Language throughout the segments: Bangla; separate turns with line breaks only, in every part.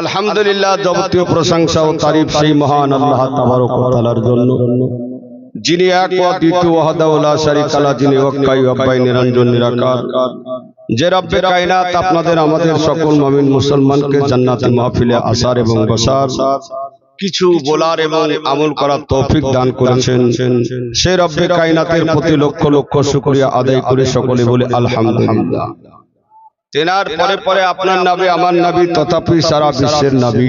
আলহামদুলিল্লাহ যাবতীয় প্রশংসা ও তারিফ সেই মহান আল্লাহ তাবারক ওয়া তাআলার জন্য। যিনি এক ও দ্বিতীয় ওয়াহদাহু লা শারীকা লা যিনি ওয়াক্কাই ওয়াব্বাই নিরঞ্জন নিরাকার। যে রব্বে কায়নাত আপনাদের আমাদের সকল মুমিন মুসলমানকে জান্নাতি মাহফিলে আসার এবং বসার কিছু বলার এবং আমল করার তৌফিক দান করেছেন। সে রব্বে কায়নাতের প্রতি লক্ষ লক্ষ শুকরিয়া আদায় করে সকলে বলে আলহামদুলিল্লাহ। তেনার পরে পরে আপনার নাবি আমার নাবি তথাপি সারা বিশ্বের নাবি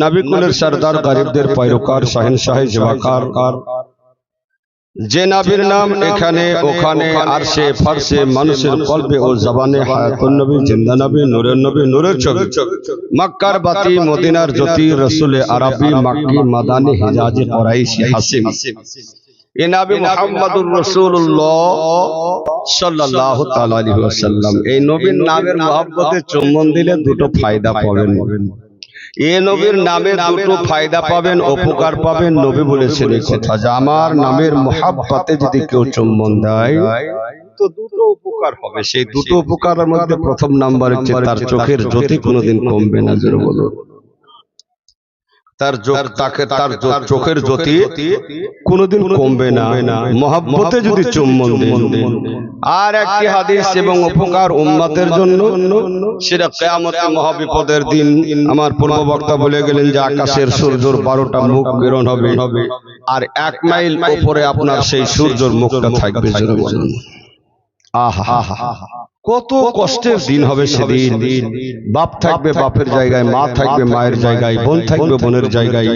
নাবি কুলের সর্দার গরিবদের পৈরকার শাহিন শাহে জবাকার। যে নাবির নাম এখানে ওখানে আর সে ফারসে মানুষের কল্পে ও জবানে হায়াতুন নবী জিন্দা নবী নূরের নবী নূরের ছবি মক্কার বাতি মদিনার জ্যোতি রসুলে আরবি মাক্কি মাদানি হিজাজি কুরাইশি হাসিম। এ নবী মুহাম্মদুর রাসূলুল্লাহ সাল্লাল্লাহু তাআলা এই নবীর নামের মহব্বতে চুম্বন দিলে দুটো ফায়দা পাবেন। এ নবীর নামে দুটো ফায়দা পাবেন উপকার পাবেন নবী বলেছেন এই কথা যে আমার নামের মহাব্বতে যদি কেউ চুম্বন দেয় তো দুটো উপকার হবে। সেই দুটো উপকারের মধ্যে প্রথম নাম্বার হচ্ছে তার চোখের জ্যোতি কোনোদিন কমবে না জোরে বলো তার তাকে তার চোখের জ্যোতি কোনোদিন কমবে না। মহাব্বতে যদি চুম্বন দেন। আর একটি হাদিস এবং উপকার উম্মাতের জন্য সেটা কেয়ামতে মহাবিপদের দিন। আমার পূর্ব বক্তা বলে গেলেন যে আকাশের সূর্যর বারোটা মুখ বেরোন হবে। আর এক মাইল উপরে আপনার সেই সূর্যর মুখটা থাকবে জোরে বলুন। আহা। কত কষ্টের দিন হবে সেদিন। বাপ থাকবে বাপের জায়গায় মা থাকবে মায়ের জায়গায় বোন থাকবে বোনের জায়গায়।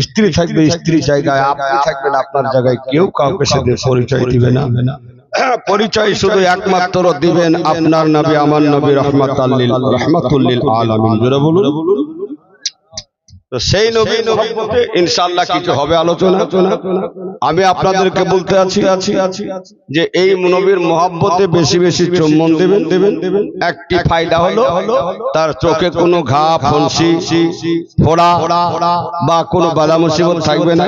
স্ত্রী থাকবে স্ত্রীর জায়গায় আপনি থাকবেন আপনার জায়গায় কেউ কাউকে সেদিন পরিচয় দিবে না। পরিচয় শুধু একমাত্র দিবেন আপনার নবী আমার নবী রহমাতাল্লিল রহমাতুল্লিল আলামিন। বলুন। তো সেই নবী মহব্বতে ইনশাআল্লাহ কিছু হবে আলোচনা। আমি আপনাদেরকে বলতে আছি আছি যে এই নবীর মহব্বতে বেশি বেশি চুম্বন দেবেন। দেবেন। একটি ফায়দা হলো তার চোখে কোনো ঘা ফনসি ফোড়া বা কোনো বালা মুসিবত থাকবে না।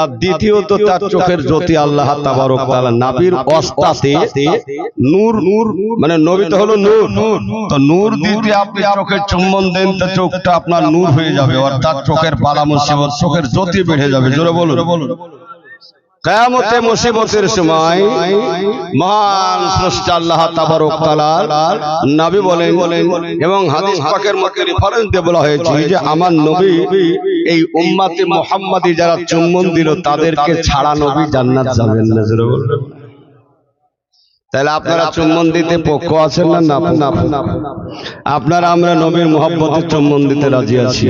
আর দ্বিতীয়ত তার চোখের জ্যোতি আল্লাহ তাবারক তাআলা নাবির অস্তাতে নূর নূর মানে নবী তো হলো নূর। তো নূর দিতে আপনি চোখের চুম্বন দেন তো চোখটা আপনার নূর হয়ে যাবে। অর্থাৎ চোখের বালা মুসিবত, চোখের জ্যোতি বেড়ে যাবে। জোরে বলুন। মুসিবতের সময় মহান আল্লাহ বলেন এবং হয়েছে যে আমার নবী, এই যারা চুম্বন দিল, তাদেরকে ছাড়া নবী জান্নাত যাবেন না। তাহলে আপনারা চুম্বন দিতে পক্ষ আছেন না না? আপনারা আমরা নবীর মোহাব্বতে চুম্বন দিতে রাজি আছি।